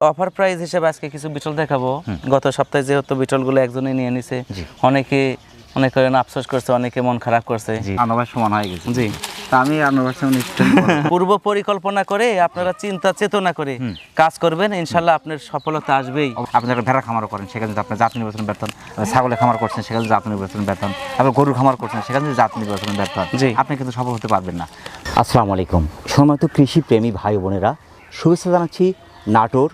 Offer price হিসেবে আজকে কিছু বিটল দেখাবো। গত সপ্তাহে যেহেতু বিটলগুলো একজনই নিয়ে নিছে। অনেকে অনেক আফসোস করছে অনেকে মন খারাপ করছে। জি। আনোভার সমান হয়ে গেছে। জি। তা আমি আনোভার পূর্ব পরিকল্পনা করে আপনারা চিন্তা চেতনা করে কাজ করবেন ইনশাল্লাহ আপনার সফলতা আসবেই। আপনি একটা ভেড়া খামার করেন সেখানে যদি আপনার জাত নির্বাচন ব্যর্থন ছাগলের খামার করছেন সেখানে যদি জাত নির্বাচন ব্যর্থন আবার গরুর খামার করছেন সেখানে যদি জাত নির্বাচন ব্যর্থন জি। আপনি কিন্তু সফল হতে পারবেন না। আসসালামু আলাইকুম। সম্মানিত কৃষি প্রেমী ভাই বোনেরা শুভেচ্ছা জানাচ্ছি নাটোর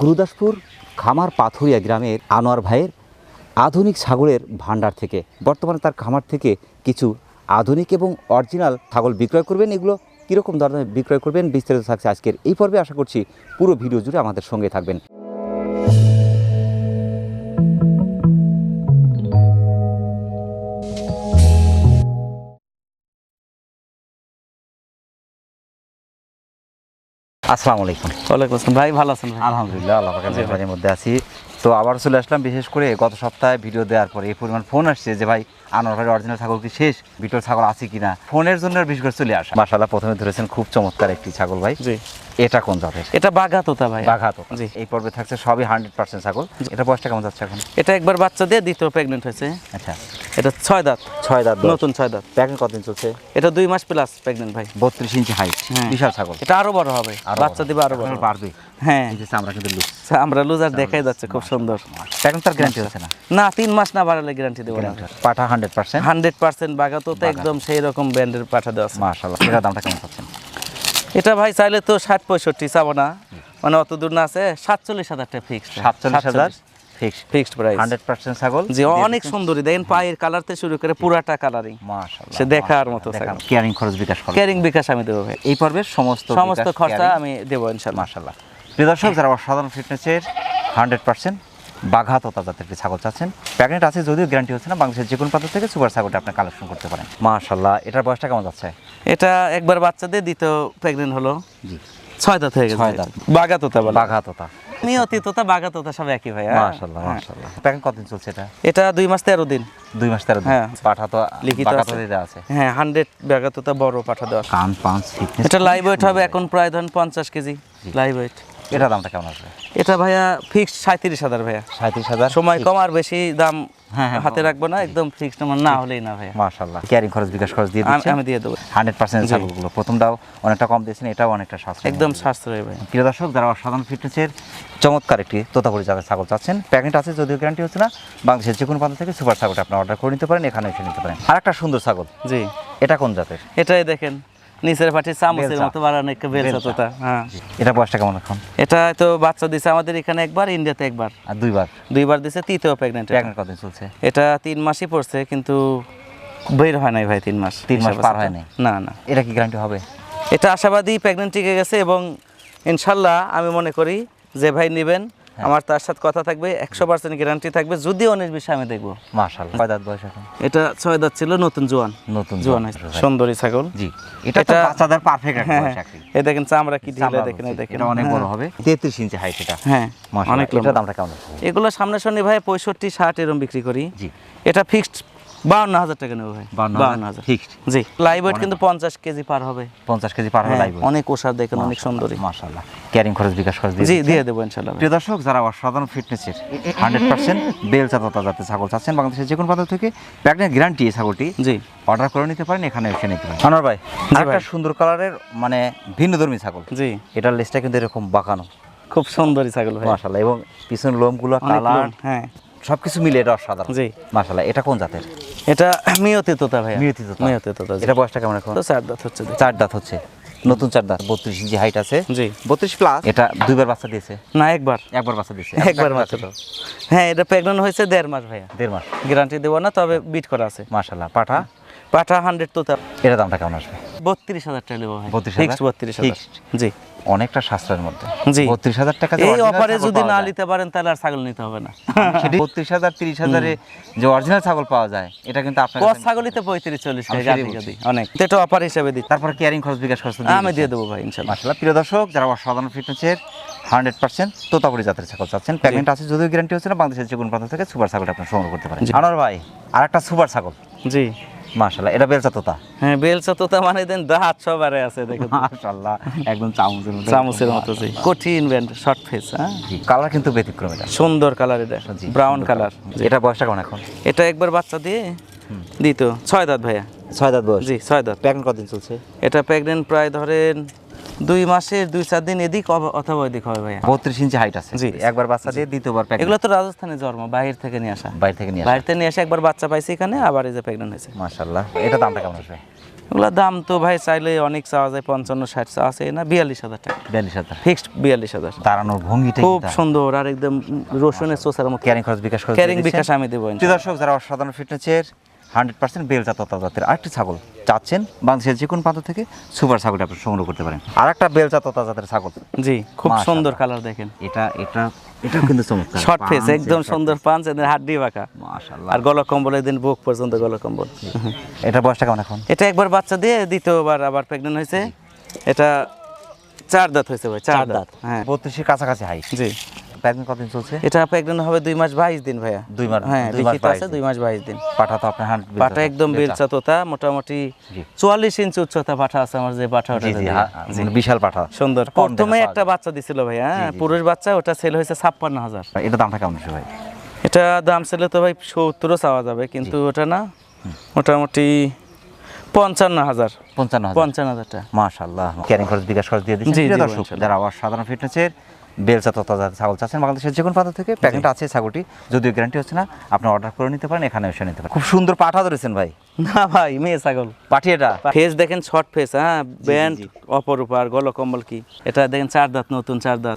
গুরুদাসপুর খামার পাথুরিয়া গ্রামের আনোয়ার ভাইয়ের আধুনিক ছাগলের ভান্ডার থেকে। বর্তমানে তার খামার থেকে কিছু আধুনিক এবং অরিজিনাল ছাগল বিক্রয় করবেন। এগুলো কীরকম দরদামে বিক্রয় করবেন বিস্তারিত থাকছে আজকের এই পর্বে। আশা করছি পুরো ভিডিও জুড়ে আমাদের সঙ্গে থাকবেন। আসসালামু আলাইকুম। ওয়ালাইকুম আসসালাম। ভাই ভালো আছেন ভাই? আলহামদুলিল্লাহ আল্লাহ পাকের মধ্যে আছি। তো আবার চলে আসলাম বিশেষ করে গত সপ্তাহে ভিডিও দেওয়ার পরে। এই পরিমাণ ফোন আসছে যে ভাই আনোয়ার ভাইয়ের অরিজিনাল ছাগল কি শেষ? বিটল ছাগল আছে কিনা? ফোনের জন্য বিশেষ করে চলে আসা। মাসাল্লাহ প্রথমে ধরেছেন খুব চমৎকার একটি ছাগল ভাই। জি। এটা কোন জাতের? এটা বাঘা তোতা ভাই বাঘা বাঘাত জি। এই পর্বে থাকছে সবই হান্ড্রেড পার্সেন্ট ছাগল। এটা বয়সটা কেমন যাচ্ছে এখন? এটা একবার বাচ্চা দিয়ে দ্বিতীয় প্রেগনেন্ট হয়েছে। আচ্ছা। এটা ছয় দাঁত। ছয় দাঁত নতুন ছয় দাঁত। প্যাকেট কতদিন চলছে? এটা দুই মাস প্লাস প্রেগনেন্ট ভাই। বত্রিশ ইঞ্চি হাইট হ্যাঁ। বিশাল ছাগল। এটা আরও বড় হবে। আরও বাচ্চা। দিবে আরও বড়। বাড়বে হ্যাঁ। আমরা কিন্তু লুক আমরা লুজার দেখাই যাচ্ছে খুব সুন্দর। প্যাকেট তার গ্যারান্টি হচ্ছে না? না তিন মাস না বাড়ালে গ্যারান্টি দেবো না। পাঠা হান্ড্রেড পার্সেন্ট হান্ড্রেড পার্সেন্ট বাঘা। তো একদম সেই রকম ব্র্যান্ডের পাঠা দেওয়া আছে। মাশাল্লাহ এটার দামটা কেমন পাচ্ছেন এটা ভাই চাইলে তো ষাট পঁয়ষট্টি চাবো না। মানে অত দূর না আছে সাতচল্লিশ হাজারটা ফিক্সড সাতচল্লিশ হাজার ফিক্সড ছাগল অনেক সুন্দরী। পায়ের কালার থেকে শুরু করে পুরাটা কালারিং সে দেখার মতো খরচ বিকাশ বিকাশ আমি ভাই। এই পর্বে সমস্ত সমস্ত খরচা আমি দেবো ইনশাআল্লাহ। প্রিয় দর্শক যারা অসাধারণ ফিটনেসের 100% বাঘা তোতা জাতের একটি ছাগল চাচ্ছেন। প্রেগনেন্ট আছে যদিও গ্যারান্টি হচ্ছে না। বাংলাদেশের যে কোনো প্রান্ত থেকে সুপার ছাগলটা আপনি কালেকশন করতে পারেন। মাশাল্লাহ এটার বয়সটা কেমন যাচ্ছে? এটা একবার বাচ্চা দিয়ে দ্বিতীয় প্রেগনেন্ট হলো। জি। ছয় দাঁত হয়ে গেছে। ছয় দাঁত। বাঘা তোতা বাঘা তোতা তোতা বাঘা তোতা সব একই ভাই হ্যাঁ? মাশাল্লাহ হ্যাঁ। মাশাল্লাহ প্যাকিং কতদিন চলছে এটা? এটা দুই মাস তেরো দিন। দুই মাস তেরো দিন? হ্যাঁ। পাঠা তো লিখিত আছে। হ্যাঁ হান্ড্রেড বাঘা তোতা বড় পাঠা দেওয়া। কান পাঁচ এটা লাইভ ওয়েট হবে এখন প্রায় ধরেন পঞ্চাশ কেজি। লাইভ ওয়েট এটা দামটা কেমন আসবে? এটা ভাইয়া ফিক্সড সাঁত্রিশ হাজার ভাইয়া। সাঁত্রিশ হাজার? সময় কম আর বেশি দাম হ্যাঁ, হ্যাঁ, হাতে রাখব না একদম ফিক্সড আমার না হলেই না ভাইয়া। মাশাল্লাহ ক্যারিং খরচ বিকাশ খরচ দিয়ে দিচ্ছেন? আমি দিয়ে দেবো। হান্ড্রেড পার্সেন্ট ছাগলগুলো। প্রথমটাও অনেকটা কম দিয়েছেন এটাও অনেকটা সাশ্রয়। একদম সাশ্রয় ভাই প্রিয় দর্শক যারা অসাধারণ ফিটনেসের চমৎকার একটি তোতাপুরি জাতের ছাগল চাচ্ছেন প্যাকেট আছে যদিও গ্যারান্টি হচ্ছে না বাংলাদেশের যে কোনো প্রান্ত থেকে সুপার ছাগলটা আপনি অর্ডার করে নিতে পারেন এখানে এসে নিতে পারেন। আর একটা সুন্দর ছাগল। জি। এটা কোন জাতের? এটাই দেখেন। নিচের পাটি চামচের মতো বাড়ানো একটা বেলচা। তোতা হ্যাঁ। এটা বয়সটা কেমন এখন? এটা তো বাচ্চা দিছে আমাদের এখানে একবার ইন্ডিয়াতে একবার। আর দুইবার? দুইবার দিছে তৃতীয় প্রেগনেন্ট প্যাকেট কতদিন চলছে? এটা তিন মাসই পড়ছে কিন্তু বের হয় নাই ভাই তিন মাস। তিন মাস পার হয় নাই? না না। এটা কি গ্যারান্টি হবে? এটা আশাবাদী প্রেগনেন্ট টিকে গেছে এবং ইনশাল্লাহ আমি মনে করি যে ভাই নেবেন। আমার তার সাথে কথা থাকবে একশো পার্সেন্ট গ্যারান্টি থাকবে যদি অনেক বিষয় আমি দেখব। মাসাল ছয় দাঁত বয়স এখন? এটা ছয় দাঁত ছিল নতুন জোয়ান। নতুন জোয়ান সুন্দরী ছাগল। জি এটা এটা- বাচ্চাদের পারফেক্ট হ্যাঁ হ্যাঁ। এই দেখেন চামড়া কি ঢিলে দেখেন এই দেখেন। অনেক বড় হ্যাঁ। হবে। তেত্রিশ ইঞ্চি হাইট এটা। হ্যাঁ অনেক এটা দামটা কেমন? এগুলো সামনাসামনি ভাই পঁয়ষট্টি ষাট এরম বিক্রি করি। জি। এটা ফিক্সড বাউন্ন হাজার টাকা নেব ভাই। 52,000 বাউন্ন হাজার? জি। লাইভ ওয়েট কিন্তু পঞ্চাশ কেজি পার হবে। পঞ্চাশ কেজি পার হবে হ্যাঁ, লাইভ অনেক ওষার দেখেন অনেক সুন্দরী। মাশাল্লাহ ক্যারিং খরচ বিকাশ খরচ জি দিয়ে দেবো ইনশাল্লাহ প্রিয় দর্শক যারা অসাধারণ ফিটনেসের হান্ড্রেড পার্সেন্ট বেল চাতা ছাগল চাচ্ছেন বাংলাদেশের যে কোনো থেকে প্যাকেট গ্যারান্টি এই ছাগলটি জি। অর্ডার করে নিতে পারেন এখানে এসে নিতে পারেন। আনোয়ার ভাই একটা সুন্দর কালারের মানে ভিন্নধর্মী ছাগল। জি। এটার লেজটা কিন্তু এরকম বাঁকানো। খুব সুন্দরী ছাগল ভাই। মাশাল্লাহ এবং পিছনের লোমগুলো কালার লোম, হ্যাঁ। সবকিছু মিলে এটা অসাধারণ। জি। মাশাল্লাহ এটা কোন জাতের? এটা মিয়তে তোতা ভাই মিয়তে তোতা। মিয়তে তোতা। এটা বয়সটা কেমন এখন? তো চার দাঁত হচ্ছে চার দাঁত হচ্ছে। নতুন চার দাঁত। বত্রিশ ইঞ্চি হাইট আছে। জি। বত্রিশ প্লাস এটা দুইবার বাচ্চা দিয়েছে। না একবার। একবার বাচ্চা দিয়েছে। একবার মাত্র হ্যাঁ এটা প্রেগনেন্ট হয়েছে দেড় মাস ভাইয়া। দেড় মাস। গ্যারান্টি দেবো না তবে বিট করা আছে। মাশাল্লাহ পাঠা? পাঠা হান্ড্রেড তোতা। এটা দামটা কেমন আসবে? বত্রিশ হাজার টাকা নেব ভাই। 32,000? ফিক্সড বত্রিশ হাজার। জি। অনেকটা সাশ্রয়ের মধ্যে। জি। বত্রিশ হাজার টাকা এই অফারে যদি না নিতে পারেন তাহলে আর ছাগল নিতে হবে না। বত্রিশ হাজার তিরিশ হাজারে যে অরিজিনাল ছাগল পাওয়া যায় এটা কিন্তু আপনার কস ছাগলিতে পঁয়ত্রিশ চল্লিশ অনেক। এটা অফার হিসেবে দিই তারপরে কেয়ারিং খরচ বিকাশ খরচ আমি দিয়ে দেবো ভাই ইনশাল্লাহ। মাসাল্লাহ প্রিয় দর্শক যারা অসাধারণ ফিটনেসের হান্ড্রেড পার্সেন্ট তোতাপুরি জাতের ছাগল চাচ্ছেন আছে যদিও গ্যারান্টি হচ্ছে না বাংলাদেশের যে কোনো প্রান্ত থেকে সুপার ছাগলটা আপনি সংগ্রহ করতে পারেন। আনোয়ার ভাই আর একটা সুপার ছাগল। জি। মাশাল্লাহ এটা বেলচা তোতা? হ্যাঁ বেলচা তোতা মানে দেন দাঁত সবারে আছে দেখেন। মাশাল্লাহ একদম চামচের মতো। চামচের মতো সেই কঠিন ব্যান্ড শর্ট ফেস হ্যাঁ? কালার কিন্তু ব্যতিক্রম এটা। সুন্দর কালার এটা ব্রাউন কালার। এটা বয়সটা কেমন এখন? এটা একবার বাচ্চা দিয়ে দিত ছয় দাঁত ভাইয়া। ছয় দাঁত বয়স? জি ছয় দাঁত। প্যাকেট কতদিন চলছে? এটা প্রেগনেন্ট প্রায় ধরেন দুই মাসের দুই চার দিন এদিক অথবা ওইদিক হবে ভাইয়া। বত্রিশ ইঞ্চি হাইট আছে। জি। একবার বাচ্চা দিয়ে দ্বিতীয়বার এগুলো তো রাজস্থানে জন্ম বাইরে থেকে নিয়ে আসা। বাইরে থেকে নিয়ে আসা। বাইরে থেকে নিয়ে আসে একবার বাচ্চা পাইছে এখানে আবার এই যে প্রেগনেন্ট হয়েছে। মাশাল্লাহ এটা দামটা কেমন আসবে? এগুলোর দাম তো ভাই চাইলে অনেক চাওয়া যায় পঞ্চান্ন ষাট চাওয়া আছে না বিয়াল্লিশ হাজার টাকা। বিয়াল্লিশ হাজার। ফিক্সড বিয়াল্লিশ হাজার। দাঁড়ানোর ভঙ্গিটা খুব সুন্দর আর একদম রসুনের চোষার মতো। ক্যারিং খরচ বিকাশ ক্যারিং বিকাশ আমি দেবো দর্শক যারা অসাধারণ ফিটনেসের হান্ড্রেড পার্সেন্ট বেলচা তথা জাতের আরেকটি ছাগল চাচ্ছেন বাংলাদেশের যে কোনো প্রান্ত থেকে সুপার ছাগলটা আপনি সংগ্রহ করতে পারেন। আর একটা বেলচা তথা জাতের ছাগল। জি খুব সুন্দর কালার দেখেন। এটা এটা এটা কিন্তু চমৎকার। শর্ট ফেস একদম সুন্দর এদের হাড্ডি বাঁকা। মাশাআল্লাহ। আর গলা কম্বল দিন বুক পর্যন্ত গলা কম্বল এটা বয়সটা কেমন এখন? এটা একবার বাচ্চা দিয়ে দ্বিতীয়বার আবার প্রেগনেন্ট হয়েছে। এটা চার দাঁত হয়েছে ভাই চার দাঁত। হ্যাঁ। বত্রিশের কাছাকাছি হাইট জি। প্যাকিং কতদিন চলছে? এটা প্রেগনেন্ট হবে দুই মাস বাইশ দিন ভাইয়া। দুই মাস- হ্যাঁ লিখিত আছে দুই মাস বাইশ দিন। পাঠা তো আপনার হান্ড পাটা একদম বেলচা তোতা মোটামুটি চুয়াল্লিশ ইঞ্চি উচ্চতা পাঠা আছে আমার যে পাঠা হ্যাঁ, বিশাল পাঠা। সুন্দর। প্রথমে একটা বাচ্চা দিছিল ভাই হ্যাঁ। পুরুষ বাচ্চা ওটা সেল হয়েছে ছাপ্পান্ন হাজার। এটা দামটা কেমন ভাই? এটা দাম ছিল তো ভাই সত্তরও চাওয়া যাবে কিন্তু ওটা না মোটামুটি পঞ্চান্ন হাজার। পঞ্চান্ন পঞ্চান্ন হাজার টাকা। মাশাল্লাহ ক্যারিং খরচ বিকাশ খরচ দিয়ে দিচ্ছেন। জি, দর্শক। যারা অসাধারণ ফিটনেসের বেলচা তথা ছাগল চাচ্ছেন বাংলাদেশের যে কোনো প্রান্ত থেকে প্যাকেট আছে ছাগলটি যদিও গ্যারান্টি হচ্ছে না আপনি অর্ডার করে নিতে পারেন এখানে এসে নিতে পারেন। খুব সুন্দর পাঠা ধরেছেন ভাই। না ভাই মেয়ে ছাগল। পাঠি এটা? ফেস দেখেন শর্ট ফেস হ্যাঁ ব্যান্ড। অপরূপ আর গল কম্বল কি? এটা দেখেন চার দাঁত নতুন চার দাঁত?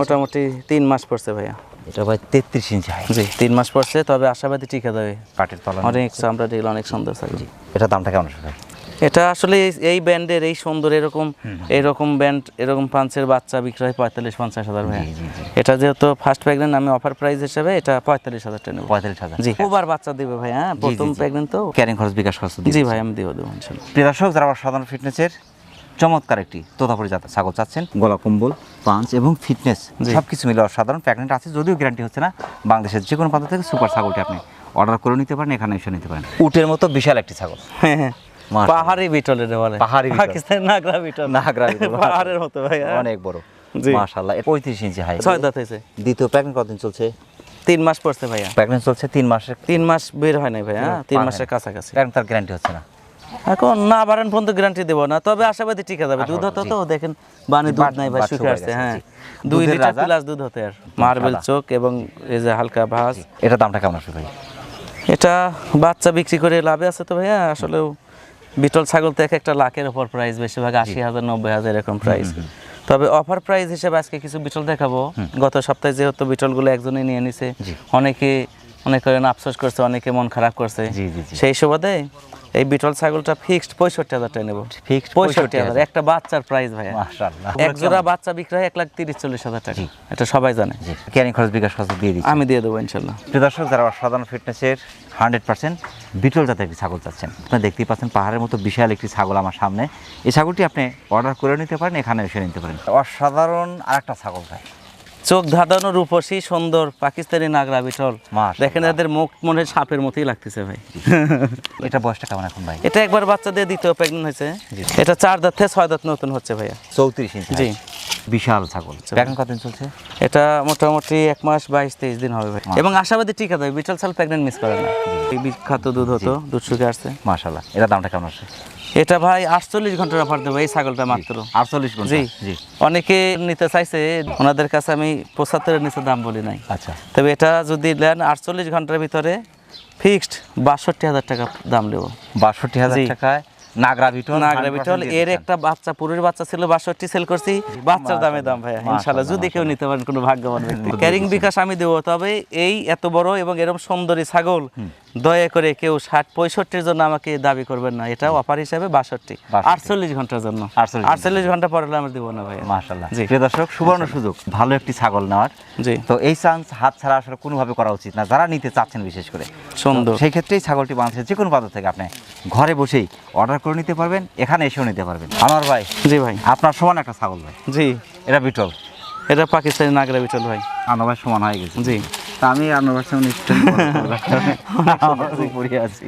মোটামুটি তিন মাস পড়ছে ভাইয়া। এটা ভাই তেত্রিশ ইঞ্চি জি তিন মাস পড়ছে তবে আশাবাদী টিকা দেবে। পাটির তলা অনেক আমরা দেখলাম অনেক সুন্দর ছাগল। এটা দামটা কেমন ভাই? এটা আসলে এই- ব্যান্ডের এই সুন্দর এরকম এরকম ব্যান্ড এরকম পাঁচের বাচ্চা বিক্রি হয় পঁয়তাল্লিশ পঞ্চাশ হাজার জি। এটা যেহেতু ফার্স্ট প্রেগনেন্ট আমি অফার প্রাইস হিসেবে এটা পঁয়তাল্লিশ হাজার টাকা নেব। পঁয়তাল্লিশ হাজার। জি। ওবার বাচ্চা দিবে ভাই হ্যাঁ প্রথম। প্রেগনেন্ট তো। ক্যারিং খরচ বিকাশ খরচ জি ভাই আমি দিব দেবো প্রিয় দর্শক যারা অসাধারণ ফিটনেসের চমৎকার একটি তোতাপুরি জাতের ছাগল চাচ্ছেন গলা কম্বল পাঞ্চ এবং ফিটনেস। সব কিছু মিলে অসাধারণ। প্যাকেট আছে যদিও গ্যারান্টি হচ্ছে না বাংলাদেশের যে কোনো প্রান্ত থেকে সুপার ছাগলটি আপনি অর্ডার করে নিতে পারেন এখানে এসে নিতে পারেন। উটের মতো বিশাল একটি ছাগল। হ্যাঁ, হ্যাঁ। পাহাড়ি বিটল এটা বলে। পাহাড়ি। পাকিস্তান নাগরা বিটল। নাগরা বিটল। পাহাড়ের মতো ভাই হ্যাঁ। অনেক বড়। জি। মাশাআল্লাহ পঁয়ত্রিশ ইঞ্চি হাই ছয় দাঁত হয়েছে। দ্বিতীয় প্যাকেট কতদিন চলছে? তিন মাস পড়ছে ভাইয়া। চলছে তিন মাসের তিন মাস বের হয় নাই ভাইয়া তিন মাসের কাছাকাছি। তার গ্যারান্টি হচ্ছে না। এখন না বাড়ান পর্যন্ত গ্যারান্টি দেবো না তবে আশাবাদী ঠিক যাবে। দুধ হতো তো দেখেন বানি দুধ নাই ভাই শুকে আসছে হ্যাঁ। দুই লিটার প্লাস দুধ হতে আর মার্বেল চোখ এবং এই যে হালকা ভাস এটা দামটা কেমন আসবে ভাই? এটা বাচ্চা বিক্রি করে লাভে আছে তো ভাইয়া আসলেও বিটল ছাগল থেকে একটা লাখের উপর প্রাইস বেশিরভাগ আশি হাজার নব্বই হাজার এরকম প্রাইস তবে অফার প্রাইস হিসেবে আজকে কিছু বিটল দেখাবো। গত সপ্তাহে যেহেতু বিটলগুলো একজনে নিয়ে নিছে। অনেকে অনেক আফসোস করছে অনেকে মন খারাপ করছে। সেই সুবাদে এই বিটল ছাগলটা ফিক্সড পঁয়ষট্টি হাজার টাকা নেব। Fixed পঁয়ষট্টি হাজার। একটা বাচ্চার প্রাইস মাশাআল্লাহ। এক জোড়া বাচ্চা বিক্রি হয় এক লাখ তিরিশ চল্লিশ হাজার টাকা। এটা সবাই জানে। ক্যারিং খরচ বিকাশ খরচ দিয়ে দিচ্ছি। আমি দিয়ে দেবো ইনশাল্লাহ। প্রিয় দর্শক যারা অসাধারণ ফিটনেসের হান্ড্রেড পার্সেন্ট বিটল জাতের একটি ছাগল চাচ্ছেন আপনি দেখতেই পাচ্ছেন পাহাড়ের মতো বিশাল একটি ছাগল আমার সামনে। এই ছাগলটি আপনি অর্ডার করে নিতে পারেন এখানে এসে নিতে পারেন। অসাধারণ আর একটা ছাগল ভাই। চোখ ধাঁধানো রূপসী সুন্দর পাকিস্তানি নাগরা বিটল। দেখেন এদের মুখ মনে সাপের মতোই লাগতেছে ভাই। এটা বয়সটা কেমন এখন ভাই? এটা একবার বাচ্চা দিয়ে দ্বিতীয় প্রেগনেন্ট হয়েছে। এটা চার দাঁত থেকে ছয় দাঁত নতুন হচ্ছে ভাইয়া। চৌত্রিশ ইঞ্চি জি। বিশাল ছাগল। এখন কতদিন চলছে? এটা মোটামুটি এক মাস বাইশ তেইশ দিন হবে ভাই। এবং আশাবাদী টিকা দেবে বিটল সাল প্রেগনেন্ট মিস করে না। বিখ্যাত দুধ হতো দুধ শুকে আসছে মাশাল্লাহ এটা দামটা কেমন আসছে এটা ভাই আটচল্লিশ ঘণ্টার অফার দেবো এই ছাগলটা মাত্র। আটচল্লিশ ঘণ্টা জি। জি। অনেকে নিতে চাইছে ওনাদের কাছে আমি পঁচাত্তরের নিচে দাম বলি নাই। আচ্ছা। তবে এটা যদি নেন আটচল্লিশ ঘণ্টার ভিতরে ফিক্সড বাষট্টি হাজার টাকা দাম নেব। বাষট্টি হাজার টাকায় নাগরা বিটল নাগরা 100% বিটল এর একটা বাচ্চা পুরুষ বাচ্চা ছিল বাষট্টি সেল করছি বাচ্চার দামে দাম ভাইয়া ইনশাল্লাহ যদি কেউ নিতে পারেন কোনো ভাগ্যবান ব্যক্তি। ক্যারিং বিকাশ আমি দেবো তবে এই এত বড় এবং এরকম সুন্দরী ছাগল দয়া করে কেউ ষাট পঁয়ষট্টির জন্য আমাকে দাবি করবেন না। এটা অফার হিসাবে বাষট্টি। 62 আটচল্লিশ ঘণ্টার জন্য। 48 আটচল্লিশ ঘণ্টা পরে হলে আমি দেবো না ভাই মাশাল্লাহ জি। প্রিয় দর্শক সুবর্ণ সুযোগ। ভালো একটি ছাগল নেওয়ার। জি। তো এই চান্স হাত ছাড়া আসলে কোনোভাবে করা উচিত না। যারা নিতে চাচ্ছেন বিশেষ করে। সুন্দর। সেই ক্ষেত্রেই ছাগলটি বাংলাদেশের যে কোনো পাত্র থেকে আপনি ঘরে বসেই অর্ডার করে নিতে পারবেন এখানে এসেও নিতে পারবেন। আমার ভাই জি ভাই। আপনার সমান একটা ছাগল ভাই। জি। এটা বিটল। এটা পাকিস্তানি নাগরা বিটল ভাই। আমার ভাই সমান হয়ে গেছে। জি। আমি উপরে আছি।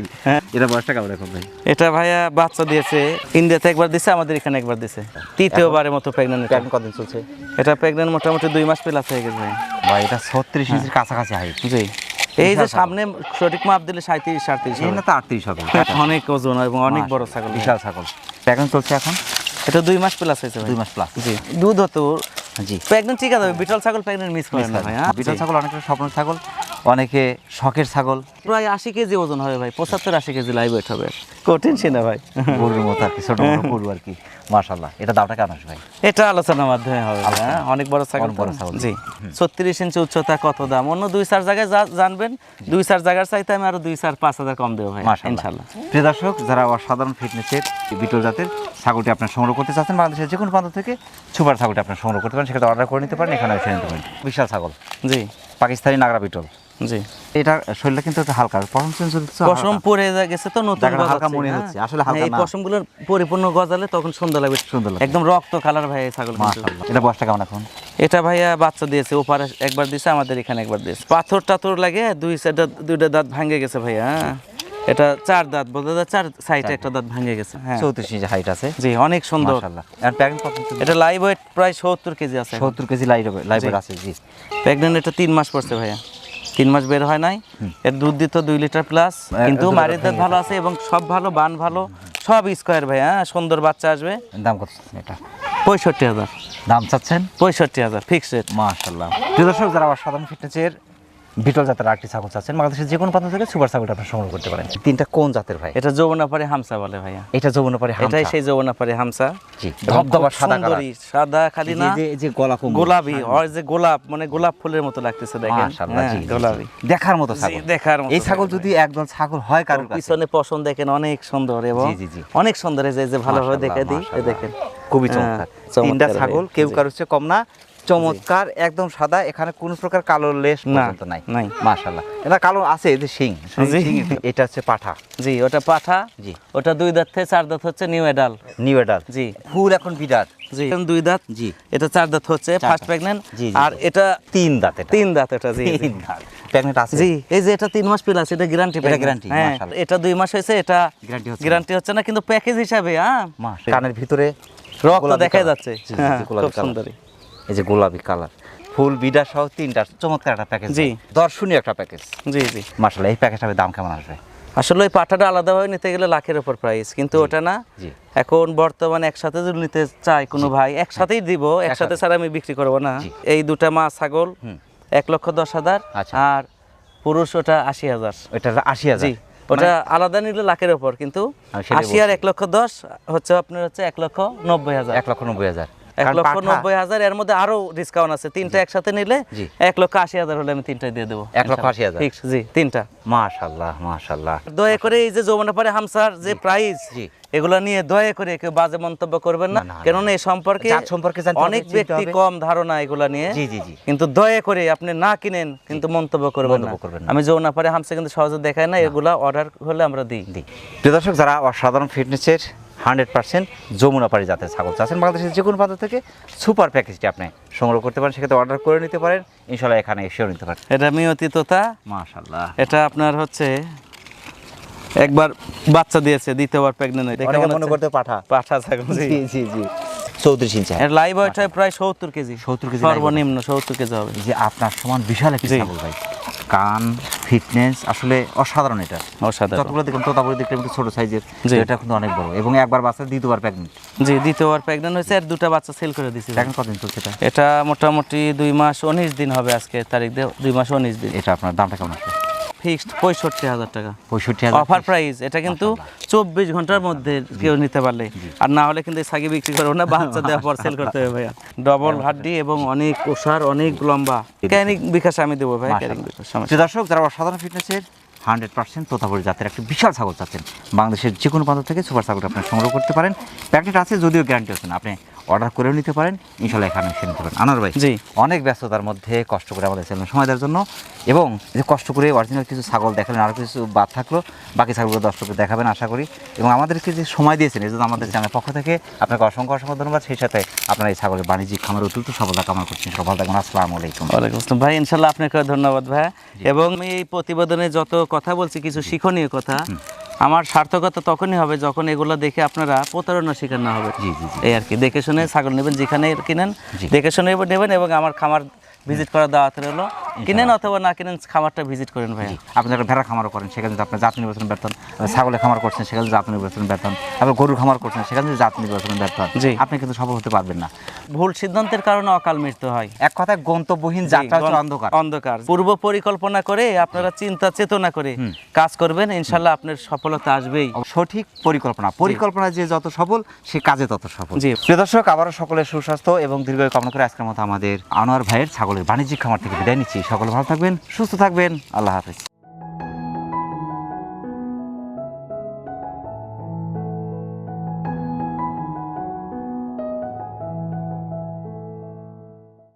এটা বয়সটা কেমন এখন ভাই? এটা ভাইয়া বাচ্চা দিয়েছে ইন্ডিয়াতে একবার দিছে আমাদের এখানে একবার দিছে। তৃতীয়বারের মতো প্রেগনেন্ট এখন কদিন চলছে? এটা প্রেগনেন্ট মোটামুটি দুই মাস প্লাস হয়ে গেছে ভাই ভাই এটা ছত্রিশ ইঞ্চির কাছাকাছি হাইট জি। এই যে সামনে সঠিক মাপ দিলে সাঁত্রিশ সাড়ত্রিশ না তো আটত্রিশ হবে। অনেক ওজন এবং অনেক বড় ছাগল। বিশাল ছাগল। এখন চলছে এখন? এটা দুই মাস প্লাস হয়েছে দুই মাস প্লাস জি। দুধ হতো জি। প্রেগনেন্ট ঠিক আছে বিটল ছাগল প্রেগনেন্ট মিস করেন না ভাই হ্যাঁ? বিটল ছাগল অনেক স্বপ্ন ছাগল। অনেকে শখের ছাগল। প্রায় আশি কেজি ওজন হবে ভাই পঁচাত্তর আশি কেজি লাইভ ওয়েট হবে। কঠিন সিনা ভাই। গরুর মতো আর কি ছোট গরু আর কি মাশাল্লাহ এটা দামটা কেমন ভাই? এটা আলোচনার মাধ্যমে হবে হ্যাঁ? অনেক বড় ছাগল বড় ছাগল। জি। ছত্রিশ ইঞ্চি উচ্চতা কত দাম? অন্য দুই চার জায়গায় যা- জানবেন দুই চার জায়গার চাইতে আমি আরও দুই চার পাঁচ হাজার কম দেবো ভাই ইনশাল্লাহ প্রিয় দর্শক যারা অসাধারণ ফিটনেসের বিটল জাতের ছাগলটি আপনার সংগ্রহ করতে চাচ্ছেন বাংলাদেশের যে কোনো প্রান্ত থেকে সুপার ছাগলটি আপনার সংগ্রহ করতে পারেন সেক্ষেত্রে অর্ডার করে নিতে পারেন এখানে এসে নিতে পারেন। বিশাল ছাগল। জি। পাকিস্তানি নাগরা বিটল। জি। এটা শরীরটা কিন্তু একটু হালকা পশম হচ্ছে পশম পরে গেছে তো নতুন হালকা মনে হ্যাঁ? হচ্ছে, আসলে হালকা এই না। পশমগুলোর পরিপূর্ণ গজালে তখন সুন্দর লাগবে। সুন্দর লাগবে। একদম রক্ত কালার ভাই ছাগল মাশাআল্লাহ। এটা বয়সটা কেমন এখন? এটা ভাইয়া বাচ্চা দিয়েছে ওপারে একবার দিয়েছে আমাদের এখানে একবার দিয়েছে। পাথর টাথর লাগে দুই সাইডে দুইটা দাঁত ভাঙে গেছে ভাইয়া হ্যাঁ? এটা চার দাঁত যায় চার সাইডে একটা দাঁত ভাঙে গেছে হ্যাঁ। চৌত্রিশ ইঞ্চি হাইট আছে। জি অনেক সুন্দর। এটা লাইভ ওয়েট প্রায় সত্তর কেজি আছে সত্তর কেজি লাইভ লাইভের আছে জি। প্রেগনেন্ট এটা তিন মাস পড়ছে ভাইয়া। তিন মাস বের হয় নাই। এর দুধ দিত দুই লিটার প্লাস কিন্তু মারির দাঁত ভালো আছে এবং সব ভালো বান ভালো সব স্কোয়ার ভাই হ্যাঁ? সুন্দর বাচ্চা আসবে। দাম কত এটা? পঁয়ষট্টি হাজার। দাম চাচ্ছেন? পঁয়ষট্টি হাজার ফিক্সড রেট মাশাল্লাহ দর্শক যারা অসাধারণ ফিটনেসের বিটল জাতের আরেকটি ছাগল চাচ্ছেন। বাংলাদেশের যে কোনো প্রান্ত থেকে সুপার ছাগলটা আপনার সংগ্রহ করতে পারেন। তিনটা কোন জাতের ভাই? এটা যৌবনাপারে হামসা বলে ভাইয়া। এটা যৌবনপাড়ি এটাই সেই যৌবনাপারে হামসা। জি ধবধবা সাদা সুন্দরী, সাদা খালি না? যে যে গলা কম গোলাপি ওর যে গোলাপ মানে গোলাপ ফুলের মতো লাগতেছে দেখেন। মাশাআল্লাহ হ্যাঁ, জি গোলাপি। দেখার মতো ছাগল। দেখার মতো এই ছাগল যদি একদম ছাগল হয় কারোর কাছে। পিছনে পশম দেখেন অনেক সুন্দর এবং জি, জি, জি। অনেক সুন্দর যে যে ভালোভাবে দেখে দিই এই দেখেন। খুবই হ্যাঁ, চমৎকার তিনটা ছাগল কেউ। কারোর চেয়ে কম না। চমৎকার একদম সাদা এখানে কোনো প্রকার কালো লেশ পর্যন্ত নাই। নাই। মাশাআল্লাহ। এটা কালো আছে এই যে শিং। এটা হচ্ছে পাঠা। জি ওটা পাঠা জি। ওটা দুই দাঁত থেকে চার দাঁত হচ্ছে নিউ এডাল নিউ এডাল জি। ফুল এখন বিরাট। জি দুই দাঁত জি। এটা চার দাঁত হচ্ছে ফার্স্ট আর এটা তিন দাঁত এটা। তিন দাঁত এটা জি। তিন দাঁত। প্রেগনেন্ট আছে? জি এই যে এটা তিন মাস প্লাস এটা গ্যারান্টি এটা guarantee, মাশাআল্লাহ। এটা দুই মাস হয়েছে এটা হচ্ছে গ্যারান্টি হচ্ছে না কিন্তু প্যাকেজ হিসাবে হ্যাঁ। কানের ভিতরে রক্ত দেখা যাচ্ছে। খুব সুন্দরী। এই যে গোলাপি কালার। ফুল বিডা সহ তিনটা চমৎকার একটা প্যাকেজ জি। দর্শনীয় একটা প্যাকেজ জি জি। মাশাআল্লাহ এই প্যাকেজটার দাম কেমন আসবে? আসলে ওই পাঠাটা আলাদাভাবে নিতে গেলে লাখের উপর প্রাইস কিন্তু ওটা না এখন বর্তমানে একসাথে যদি নিতে চাই কোনো ভাই একসাথেই দিব একসাথে। ছাড়া আমি বিক্রি করব না। এই দুটা মা ছাগল এক লক্ষ দশ হাজার আচ্ছা। আর পুরুষ ওটা আশি হাজার। ওটা আশি হাজার। জি ওটা আলাদা নিলে লাখের উপর কিন্তু আশি আর এক লক্ষ দশ হচ্ছে আপনার হচ্ছে এক লক্ষ নব্বই হাজার। এক লক্ষ নব্বই হাজার। এক লক্ষ নব্বই হাজার এর মধ্যে আরও ডিসকাউন্ট আছে। তিনটা একসাথে নিলে এক লক্ষ আশি হাজার হলে আমি তিনটাই দিয়ে দেবো। এক লক্ষ আশি হাজার? জি তিনটা। মাশাআল্লাহ মাশাআল্লাহ। দয়া করে এই যে হামসার যে প্রাইস। এগুলো নিয়ে দয়া করে কেউ বাজে মন্তব্য করবেন না। কেননা এই সম্পর্কে সম্পর্কে অনেক ব্যক্তি কম ধারণা এগুলা নিয়ে। জি জি জি। কিন্তু দয়া করে আপনি না কিনেন কিন্তু মন্তব্য করবেন না। করবেন আমি পারে হামসা কিন্তু সহজে দেখায় না এগুলা অর্ডার হলে আমরা দিই। দিই প্রিয় দর্শক যারা অসাধারণ ফিটনেসের হান্ড্রেড পার্সেন্ট যমুনা পাড়ি জাতের ছাগল। চাচ্ছেন বাংলাদেশের যে কোনো প্রান্ত থেকে সুপার প্যাকেজটি আপনি সংগ্রহ করতে পারেন সেক্ষেত্রে অর্ডার করে নিতে পারেন। ইনশাল্লাহ এখানে এসেও নিতে পারেন। এটা মিয়তি তোতা। মাশাআল্লাহ। এটা আপনার হচ্ছে একবার বাচ্চা দিয়েছে দ্বিতীয়বার প্রেগনেন্ট হয়েছে অনেকে মনে করতে পাঠা। পাঠা ছাগল জি। জি জি জি। চৌত্রিশ ইঞ্চি। এর লাইভ ওয়েট হয় প্রায় সত্তর কেজি। 70 কেজি। সর্বনিম্ন সত্তর কেজি হবে। যে আপনার সমান বিশাল একটি ছাগল ভাই। কান ফিটনেস আসলে অসাধারণ এটা। অসাধারণ। যতগুলো দেখুন ততগুলো দেখলে একটু ছোট সাইজের। এটা কিন্তু অনেক বড়। এবং একবার বাচ্চা দ্বিতীয়বার প্রেগনেন্ট জি দ্বিতীয়বার প্রেগনেন্ট হয়েছে আর দুটা বাচ্চা সেল করে দিয়েছি। এখন কতদিন চলছে এটা? এটা মোটামুটি দুই মাস উনিশ দিন হবে আজকে তারিখ দিয়ে দুই মাস উনিশ দিন। এটা আপনার দামটা কেমন আছে ফিক্সড পঁয়ষট্টি হাজার টাকা। পঁয়ষট্টি হাজার অফার প্রাইস এটা কিন্তু চব্বিশ ঘণ্টার মধ্যে কেউ নিতে পারলে। আর না হলে কিন্তু সাগি বিক্রি করব না বাচ্চা দেওয়ার পর সেল করতে হবে ভাইয়া। ডবল হাড্ডি এবং অনেক ওষার অনেক লম্বা। ক্যানিং বিকাশ আমি দেবো ভাই ক্যানিং বিকাশ দর্শক যারা অসাধারণ ফিটনেসের হান্ড্রেড পার্সেন্ট তোতাপুরি জাতের একটা বিশাল ছাগল চাচ্ছেন বাংলাদেশের যে কোনো প্রান্ত থেকে সুপার ছাগলটা আপনি সংগ্রহ করতে পারেন। প্যাকেট আছে যদিও গ্যারান্টি আছে না। আপনি অর্ডার করেও নিতে পারেন। ইনশাল্লাহ এখানে এসে নিতে পারেন। আনোয়ার ভাই জি। অনেক ব্যস্ততার মধ্যে কষ্ট করে আমাদের চ্যানেল সময় দেওয়ার জন্য এবং যে কষ্ট করে অরিজিনাল কিছু ছাগল দেখালেন আরও কিছু বাদ থাকল বাকি ছাগলগুলো দর্শককে দেখাবেন আশা করি। এবং আমাদেরকে যে সময় দিয়েছেন এই জন্য আমাদের চ্যানেলের পক্ষ থেকে আপনাকে অসংখ্য অসংখ্য ধন্যবাদ। সেই সাথে আপনার এই ছাগলের বাণিজ্যিক খামার অত্যন্ত সফলতা কামনা করছেন সব ভালো থাকবেন। আসসালামু আলাইকুম। ওয়ালাইকুম আসসালাম। ভাই ইনশাল্লাহ আপনাকে ধন্যবাদ ভাই। এবং আমি এই প্রতিবেদনে যত কথা বলছি কিছু শিক্ষণীয় কথা। আমার সার্থকতা তখনই হবে যখন এগুলো দেখে আপনারা প্রতারণা শিকার না হবে জি, জি, জি। এই আর কি। দেখে শুনে ছাগল নেবেন যেখানে কিনেন দেখে শুনে নেবেন এবং আমার খামার ভিজিট করার দাওয়াত রইল। কিনেন অথবা না কিনেন খামারটা ভিজিট করেন ভাই আপনি একটা ভেড়া খামারও করেন সেখানে যদি আপনার জাত নির্বাচন বেতন ছাগলের খামার করছেন সেখানে জাত নির্বাচন বেতন আবার গরুর খামার করছেন সেখানে যদি জাত নির্বাচন বেতন জি। আপনি কিন্তু সফল হতে পারবেন না। ভুল সিদ্ধান্তের কারণে অকাল মৃত্যু হয়। এক কথায় গন্তব্যহীন যাত্রা অন্ধকার। অন্ধকার। পূর্ব পরিকল্পনা করে আপনারা চিন্তা চেতনা করে কাজ করবেন ইনশাল্লাহ আপনার সফলতা আসবেই। সঠিক পরিকল্পনা পরিকল্পনা যে যত সফল সে কাজে তত সফল। জি। প্রিয় দর্শক আবারও সকলের সুস্বাস্থ্য এবং দীর্ঘ কামনা করে আজকের মতো আমাদের আনোয়ার ভাইয়ের ছাগলের বাণিজ্যিক খামার থেকে বিদায় নিচ্ছি। সকলে ভালো থাকবেন সুস্থ থাকবেন। আল্লাহ হাফেজ।